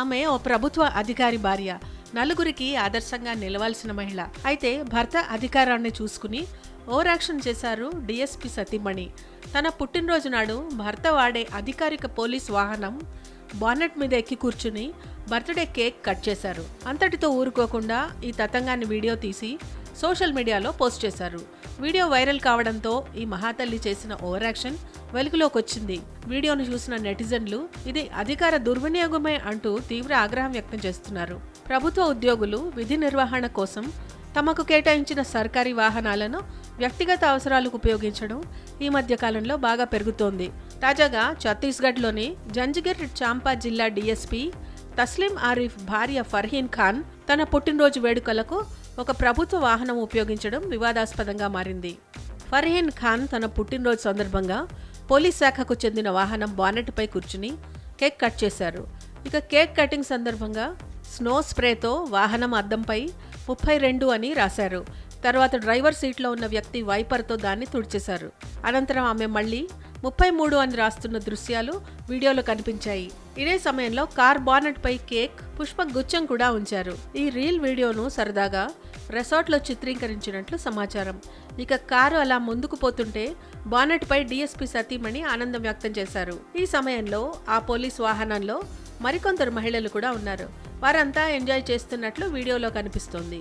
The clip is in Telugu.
ఆమె ఓ ప్రభుత్వ అధికారి భార్య. నలుగురికి ఆదర్శంగా నిలవాల్సిన మహిళ. అయితే భర్త అధికారాన్ని చూసుకుని ఓవర్ యాక్షన్ చేశారు డిఎస్పి సతీమణి. తన పుట్టినరోజు నాడు భర్త వాడే అధికారిక పోలీస్ వాహనం బానెట్ మీద ఎక్కి కూర్చుని బర్త్డే కేక్ కట్ చేశారు. అంతటితో ఊరుకోకుండా ఈ తతంగాన్ని వీడియో తీసి సోషల్ మీడియాలో పోస్ట్ చేశారు. వీడియో వైరల్ కావడంతో ఈ మహాతల్లి చేసిన ఓవర్ యాక్షన్ వెలుగులోకి వచ్చింది వీడియోను చూసిన నెటిజన్లు ఇది అధికార దుర్వినియోగమే అంటూ తీవ్ర ఆగ్రహం వ్యక్తం చేస్తున్నారు. ప్రభుత్వ ఉద్యోగులు విధి నిర్వహణ కోసం తమకు కేటాయించిన సర్కారీ వాహనాలను వ్యక్తిగత అవసరాలకు ఉపయోగించడం ఈ మధ్య కాలంలో బాగా పెరుగుతోంది. తాజాగా ఛత్తీస్గఢ్లోని జంజగిర్ చాంపా జిల్లా డీఎస్పీ తస్లీం ఆరిఫ్ భార్య ఫర్హీన్ ఖాన్ తన పుట్టినరోజు వేడుకలకు ఒక ప్రభుత్వ వాహనం ఉపయోగించడం వివాదాస్పదంగా మారింది. ఫర్హీన్ ఖాన్ తన పుట్టినరోజు సందర్భంగా పోలీస్ శాఖకు చెందిన వాహనం బానెట్పై కూర్చుని కేక్ కట్ చేశారు. ఇక కేక్ కటింగ్ సందర్భంగా స్నో స్ప్రేతో వాహనం అద్దంపై ముప్పై రెండు అని రాశారు. తర్వాత డ్రైవర్ సీట్లో ఉన్న వ్యక్తి వైపర్తో దాన్ని తుడిచేశారు. అనంతరం ఆమె మళ్ళీ ముప్పై మూడు అని రాస్తున్న దృశ్యాలు వీడియోలో కనిపించాయి. ఇదే సమయంలో కార్ బానెట్ పై కేక్ పుష్ప గుచ్చం కూడా ఉంచారు. ఈ రీల్ వీడియోను సరదాగా రెసార్ట్లో చిత్రీకరించినట్లు సమాచారం. ఇక కారు అలా ముందుకు పోతుంటే బానెట్ పై డిఎస్పీ సతీమణి ఆనందం వ్యక్తం చేశారు. ఈ సమయంలో ఆ పోలీస్ వాహనంలో మరికొందరు మహిళలు కూడా ఉన్నారు. వారంతా ఎంజాయ్ చేస్తున్నట్లు వీడియోలో కనిపిస్తోంది.